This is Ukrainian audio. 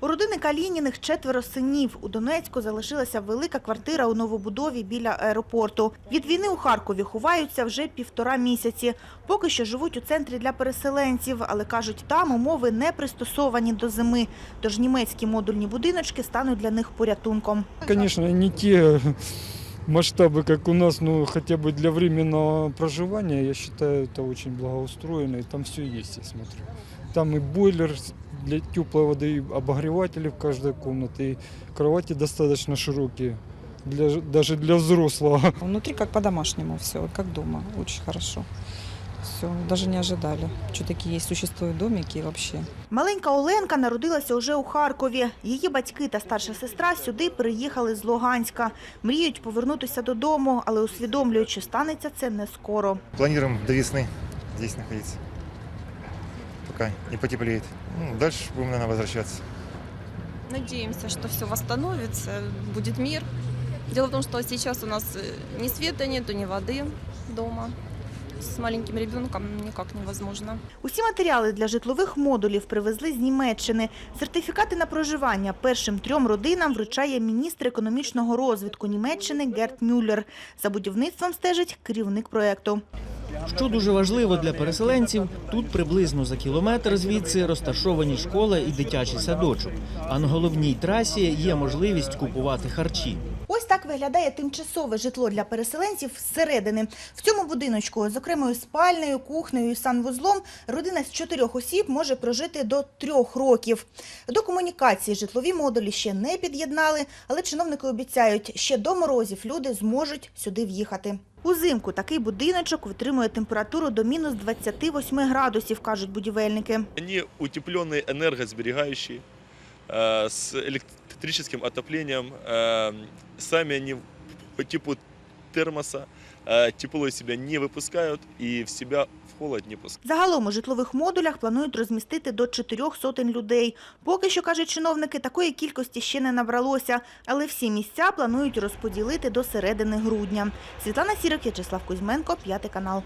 У родини Калініних четверо синів. У Донецьку залишилася велика квартира у новобудові біля аеропорту. Від війни у Харкові ховаються вже півтора місяці. Поки що живуть у центрі для переселенців, але кажуть, там умови не пристосовані до зими. Тож німецькі модульні будиночки стануть для них порятунком. Конечно, не те масштабы, как у нас, но хотя бы для временного проживания, я считаю, это очень благоустроено, и там все есть, я смотрю. Там и бойлер с- для теплой воды, и обогреватели в каждой комнате, и кровати достаточно широкие, для, ж- даже для взрослого. Внутри как по-домашнему все, как дома, очень хорошо. Все, даже не ожидали, что такие есть, существуют домики вообще. Маленька Оленка народилася уже у Харкові. Її батьки та старша сестра сюди переїхали з Луганська. Мріють повернутися додому, але усвідомлюють, що станеться це не скоро. Планируем до весны здесь находиться. Пока не потеплеет. Ну, дальше будем, наверное, возвращаться. Надеемся, что все восстановится, будет мир. Дело в том, что сейчас у нас э, ни света нету, ни воды дома. С маленьким ребенком никак невозможно. Усі матеріали для житлових модулів привезли з Німеччини. Сертифікати на проживання першим трьом родинам вручає міністр економічного розвитку Німеччини Герт Мюллер. За будівництвом стежить керівник проекту. Що дуже важливо для переселенців, тут приблизно за кілометр звідси розташовані школа і дитячий садочок. А на головній трасі є можливість купувати харчі. Ось так виглядає тимчасове житло для переселенців зсередини. В цьому будиночку з окремою спальнею, кухнею і санвузлом родина з чотирьох осіб може прожити до трьох років. До комунікації житлові модулі ще не під'єднали, але чиновники обіцяють, ще до морозів люди зможуть сюди в'їхати. Узимку такий будиночок витримує температуру до мінус 28 градусів, кажуть будівельники. Они утепленные, энергосберегающие, э, с электрическим отоплением. Э, Сами они по типу термоса э, тепло из себя не выпускают и в себя в холод не пускают. Загалом у житлових модулях планують розмістити до чотирьох сотень людей. Поки що, кажуть чиновники, такої кількості ще не набралося, але всі місця планують розподілити до середини грудня. Світлана Сірик, В'ячеслав Кузьменко, п'ятий канал.